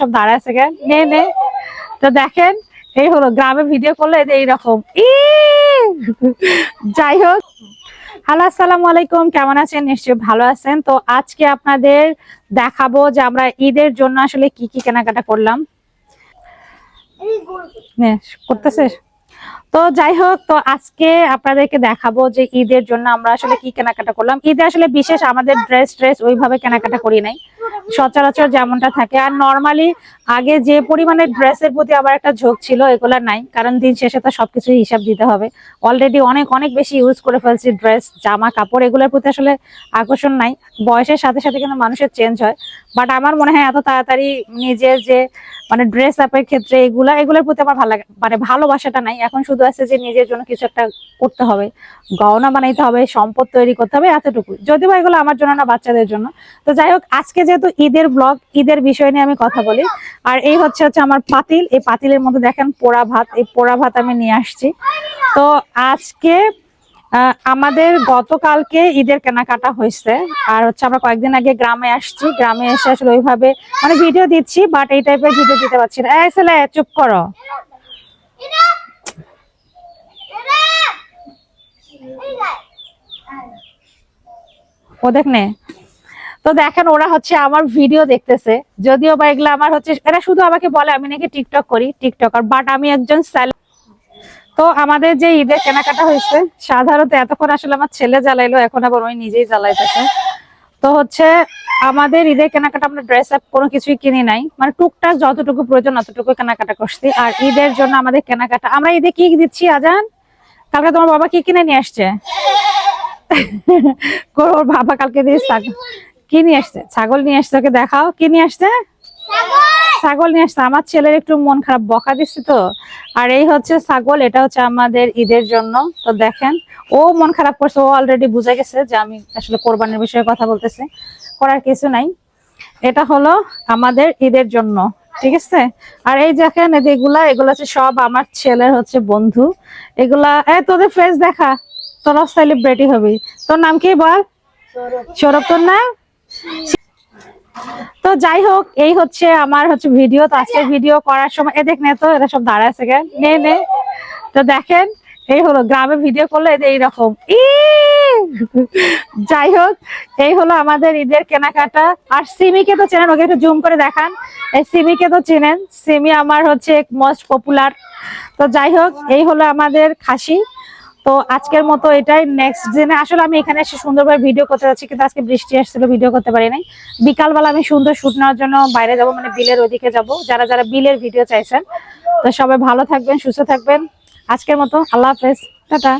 সব দাঁড়ায় আছে নে নে। তো দেখেন, এই হলো, গ্রামে ভিডিও করলে এইরকম যাই হোক। হ্যালো, আসসালামু আলাইকুম। কেমন আছেন? নিশ্চয়ই ভালো আছেন। তো আজকে আপনাদের দেখাবো যে আমরা ঈদের জন্য আসলে কি কি কেনাকাটা করলাম। করতেছে তো যাই হোক, তো আজকে আপনাদেরকে দেখাবো যে ঈদের জন্য আমরা আসলে কি কেনাকাটা করলাম। ঈদে আসলে বিশেষ আমাদের ড্রেস ট্রেস ওইভাবে কেনাকাটা করি নাই। সচরাচর যেমনটা থাকে। আর নর্মালি আগে যে পরিমাণে ড্রেসের প্রতি আবার একটা ঝোঁক ছিল, এগুলা নাই। কারণ দিন শেষে তো সবকিছু হিসাব দিতে হবে। অলরেডি অনেক অনেক বেশি ইউজ করে ফেলছি ড্রেস জামা, কাপড়, এগুলোর প্রতি আসলে আকর্ষণ নাই। বয়সের সাথে সাথে কিন্তু মানুষের চেঞ্জ হয়। বাট আমার মনে হয় এত তাড়াতাড়ি নিজের যে মানে ড্রেস আপের ক্ষেত্রে এগুলা, এগুলোর প্রতি আমার ভালো লাগে মানে ভালোবাসাটা নাই। এখন শুধু আছে যে নিজের জন্য কিছু একটা করতে হবে, গহনা বানাইতে হবে, সম্পদ তৈরি করতে হবে, এতটুকু। যদিও এগুলো আমার জন্য না, বাচ্চাদের জন্য। তো যাই হোক, আজকে যেহেতু ঈদের ব্লগ ঈদের বিষয় নিয়ে আমি কথা বলি, আর এই হচ্ছে হচ্ছে আমার পাতিল। এই পাতিলের মধ্যে দেখেন পোড়া ভাত, এই পোড়া ভাত আমি নিয়ে আসছি। তো আজকে আমাদের গতকালকে ঈদের কেনাকাটা হয়েছে। আর হচ্ছে আমরা কয়েকদিন আগে গ্রামে আসছি। গ্রামে এসে আসলে ওইভাবে মানে ভিডিও দিচ্ছি বাট এই টাইপের ভিডিও দিতে পারছি না। ছেলে, চুপ করো। ও দেখ তো দেখেন, ওরা হচ্ছে আমার ভিডিও দেখতেছে। যদিও বা এগুলো আমার হচ্ছে, এরা শুধু আমাকে বলে, আমি নাকি টিকটক করি টিকটকার বাট আমি একজন স্যাল তো আমাদের যে ঈদের কেনাকাটা হয়েছে, সাধারণত এতক্ষণ আসলে আমার ছেলে জ্বালাইলো, এখন আবার ওই নিজেই জ্বালাইতেছে। তো হচ্ছে আমাদের ঈদের কেনাকাটা আমরা ড্রেস আপ কোনো কিছুই কিনি নাই। মানে টুকটাক যতটুকু প্রয়োজন অতটুকু কেনাকাটা করছি। আর ঈদের জন্য আমাদের কেনাকাটা, আমরা ঈদে কি দিচ্ছি আজান? কালকে তোমার বাবা কি কিনে নিয়ে আসছে? ওর বাবা কালকে দিয়ে কি নিয়ে আসছে? ছাগল নিয়ে আসছে, ওকে দেখাও, কি নিয়ে আসছে? ছাগল নিয়ে আসছে আমার ছেলের একটু মন খারাপ, বকা দিচ্ছে তো। আর এই হচ্ছে ছাগল, এটা হচ্ছে আমাদের ঈদের জন্য। তো দেখেন, ও মন খারাপ করছে, ও অলরেডি বুঝে গেছে যে আমি আসলে কোরবানির বিষয়ে কথা বলতেছি। করার কিছু নাই। এটা হলো আমাদের ঈদের জন্য, ঠিক আছে? আর এই দেখেন এগুলা এগুলা হচ্ছে সব আমার ছেলের হচ্ছে বন্ধু। এগুলা, এ, তোদের ফেস দেখা। তোরা সেলিব্রিটি হবি। তোর নাম কি বল? সৌরভ, তোর নাম? তো যাই হোক এই হচ্ছে আমার হচ্ছে ভিডিও তো আজকে ভিডিও করার সময় এ দেখ তো এরা সব দাঁড়ায় নে নে। তো দেখেন এই হলো গ্রামে ভিডিও করলে এই যে এইরকম। ই! যাই হোক এই হলো আমাদের ঈদের কেনাকাটা। আর সিমিকে তো চেনেন ওকে একটু জুম করে দেখান। এই সিমিকে তো চেনেন সিমি আমার হচ্ছে মোস্ট পপুলার তো যাই হোক এই হলো আমাদের খাসি। তো আজকের মতো এটাই নেক্সট দিনে আসলে আমি এখানে এসে সুন্দরভাবে ভিডিও করতে যাচ্ছি, কিন্তু আজকে বৃষ্টি আসছিল ভিডিও করতে পারি নাই। বিকালবেলা আমি সুন্দর শুট নেওয়ার জন্য বাইরে যাব মানে বিলের ওদিকে যাব, যারা যারা বিলের ভিডিও চাইছেন। তো সবাই ভালো থাকবেন, সুস্থ থাকবেন। আজকের মতো, আল্লাহ হাফেজ, টাটা।